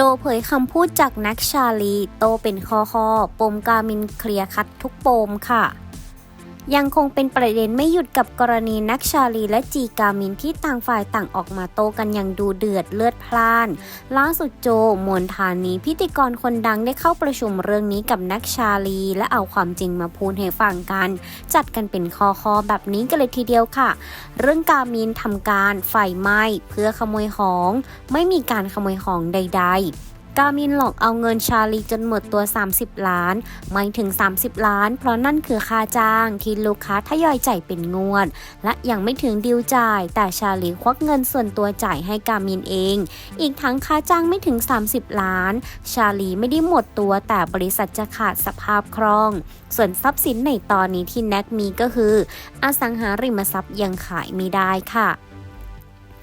โจเผยคำพูดจากนักชาลี โตเป็นคอคอปมกามินเคลียร์คัดทุกปมค่ะ ยังคงเป็นประเด็นไม่หยุดกับกรณีนักชาลีและจีกามินที่ต่างฝ่ายต่างออกมาโต้กันอย่างดูเดือดเลือดพล่าน ล่าสุดโจมนทานีพิธีกรคนดังได้เข้าประชุมเรื่องนี้กับนักชาลี และเอาความจริงมาพูดให้ฟังกัน จัดกันเป็นคอคอแบบนี้กันเลยทีเดียวค่ะ เรื่องกามินทำการไฟไหม้เพื่อขโมยของ ไม่มีการขโมยของใด ๆ กามินหลอกเอาเงินชาลีจนหมดตัว 30 ล้าน ไม่ถึง 30 ล้าน เพราะนั่นคือค่าจ้างที่ลูกค้าทยอยจ่ายเป็นงวด และยังไม่ถึงดิวจ่าย แต่ชาลีควักเงินส่วนตัวจ่ายให้กามินเอง อีกทั้งค่าจ้างไม่ถึง 30 ล้าน ชาลีไม่ได้หมดตัวแต่บริษัทจะขาดสภาพคล่อง ส่วนทรัพย์สินในตอนนี้ที่แน็กมีก็คือ อสังหาริมทรัพย์ยังขายไม่ได้ค่ะ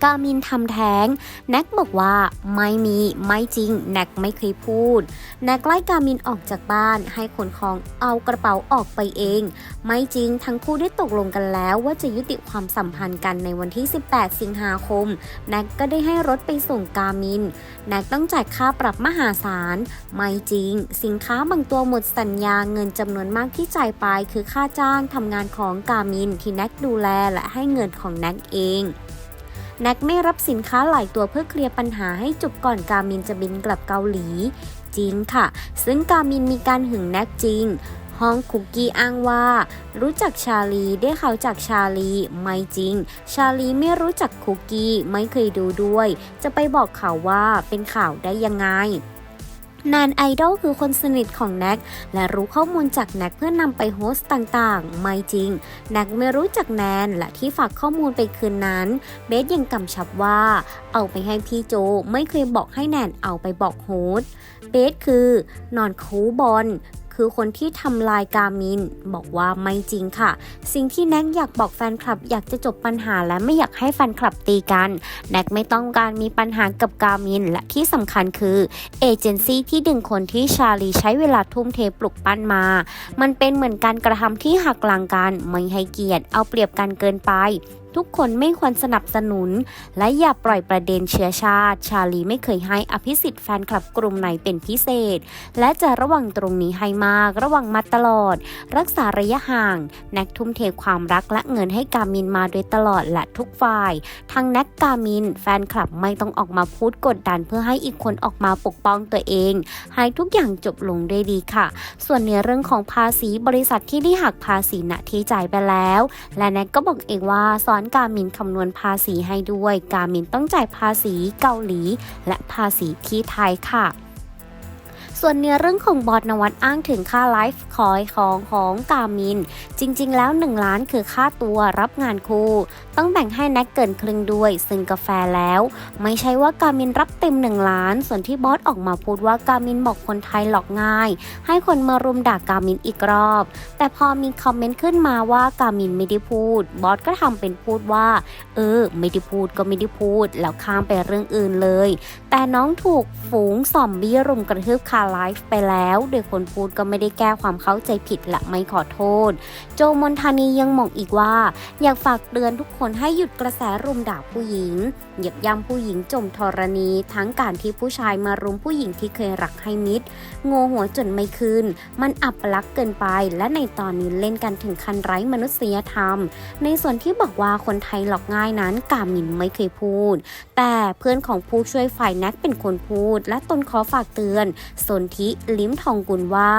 กามินทำแท้ง แน็กบอกว่าไม่มีไม่จริง แน็กไม่เคยพูด แน็กไล่กามินออกจากบ้าน ให้ขนของเอากระเป๋าออกไปเอง ไม่จริงทั้งคู่ได้ตกลงกันแล้วว่าจะยุติความสัมพันธ์กันในวันที่ 18 สิงหาคม แน็กก็ได้ให้รถไปส่งกามิน แน็กต้องจ่ายค่าปรับมหาศาล ไม่จริง สินค้าบางตัวหมดสัญญาเงินจำนวนมากที่จ่ายไป คือค่าจ้างทำงานของกามินที่แน็กดูแลและให้เงินของแน็กเอง แน็กไม่รับสินค้าหลายตัวเพื่อเคลียร์ปัญหาให้จบก่อนกามินจะบินกลับเกาหลี จริงค่ะ ซึ่งกามินมีการหึงแน็กจริงห้องคุกกี้อ้างว่า รู้จักชาลีได้ข่าวจากชาลีไม่จริง ชาลีไม่รู้จักคุกกี้ไม่เคยดูด้วย จะไปบอกข่าวว่าเป็นข่าวได้ยังไง นานไอดอลคือคนสนิทของแน็กและรู้ข้อมูลจากแน็กเพื่อนำไปโฮสต์ต่างๆ ไม่จริง แน็กไม่รู้จักแนนและที่ฝากข้อมูลไปคืนนั้น เบสยังกำชับว่า เอาไปให้พี่โจไม่เคยบอกให้แนนเอาไปบอกโฮสต์เบสคือนอนคูบอล คือคนที่ทำลายกามิน บอกว่าไม่จริงค่ะ สิ่งที่แน็กอยากบอกแฟนคลับ อยากจะจบปัญหาและไม่อยากให้แฟนคลับตีกันแน็กไม่ต้องการมีปัญหากับกามิน และที่สำคัญคือเอเจนซี่ที่ดึงคนที่ชาลีใช้เวลาทุ่มเทปลุกปั้นมา มันเป็นเหมือนการกระทำที่หักหลังกันไม่ให้เกียรติเอาเปรียบกันเกินไป ทุกคนไม่ควรสนับสนุน และอย่าปล่อยประเด็นเชื้อชาติ ชาลีไม่เคยให้อภิสิทธิ์แฟนคลับกลุ่มไหนเป็นพิเศษ และจะระวังตรงนี้ให้มาก ระวังมาตลอด รักษาระยะห่าง แน็กทุ่มเทความรักและเงินให้กามินมาโดยตลอดและทุกฝ่ายทั้งแน็กกามิน แฟนคลับไม่ต้องออกมาพูดกดดันเพื่อให้อีกคนออกมาปกป้องตัวเอง ให้ทุกอย่างจบลงด้วยดีค่ะ ส่วนในเรื่องของภาษีบริษัทที่ได้หักภาษีณที่จ่ายไปแล้ว และแน็กก็บอกเองว่าสอนการมินคำนวณภาษีให้ด้วย การมินต้องจ่ายภาษีเกาหลี และภาษีที่ไทยค่ะ ส่วนเนื้อเรื่องของบอสนวัตอ้างถึงค่าไลฟ์คอยของของกามิน จริงๆ แล้ว 1 ล้านคือค่าตัวรับงานคู่ ต้องแบ่งให้แน็กเกินครึ่งด้วย ซึ่งกาแฟแล้ว ไม่ใช่ว่ากามินรับเต็ม 1 ล้าน ส่วนที่บอสออกมาพูดว่ากามินบอกคนไทยหลอกง่าย ให้คนมารุมด่ากามินอีกรอบ แต่พอมีคอมเมนต์ขึ้นมาว่ากามินไม่ได้พูด บอสก็ทำเป็นพูดว่า เออ ไม่ได้พูดก็ไม่ได้พูด แล้วข้ามไปเรื่องอื่นเลย แต่น้องถูกฝูงซอมบี้รุมกระทืบคาไลฟ์ไปแล้ว โดยคนพูดก็ไม่ได้แก้ความเข้าใจผิดและไม่ขอโทษ โจมนทานียังมองอีกว่า อยากฝากเตือนทุกคนให้หยุดกระแสรุมด่าผู้หญิงเหยียบย่ำผู้หญิงจมธรณี ทั้งการที่ผู้ชายมารุมผู้หญิงที่เคยรักให้มิตรโงหัวจนไม่คืน มันอับลักษ์เกินไป และในตอนนี้เล่นกันถึงคันไร้มนุษยธรรม ในส่วนที่บอกว่าคนไทยหลอกง่ายนั้นกามินไม่เคยพูด แต่เพื่อนของผู้ช่วยฝ่ายแน็กเป็นคนพูด และตนขอฝากเตือนสนธิลิ้มทองกุลว่า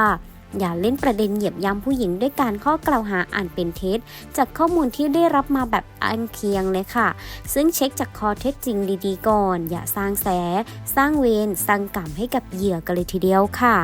อย่าเล่นประเด็นเหยียบย่ำผู้หญิงด้วยการข้อกล่าวหาอ่านเป็นเท็จ จากข้อมูลที่ได้รับมาแบบอ้างเคียงเลยค่ะ ซึ่งเช็คจากข้อเท็จจริงดีๆก่อน อย่าสร้างแส สร้างเวรสร้างกรรมให้กับเหยื่อกันเลยทีเดียวค่ะ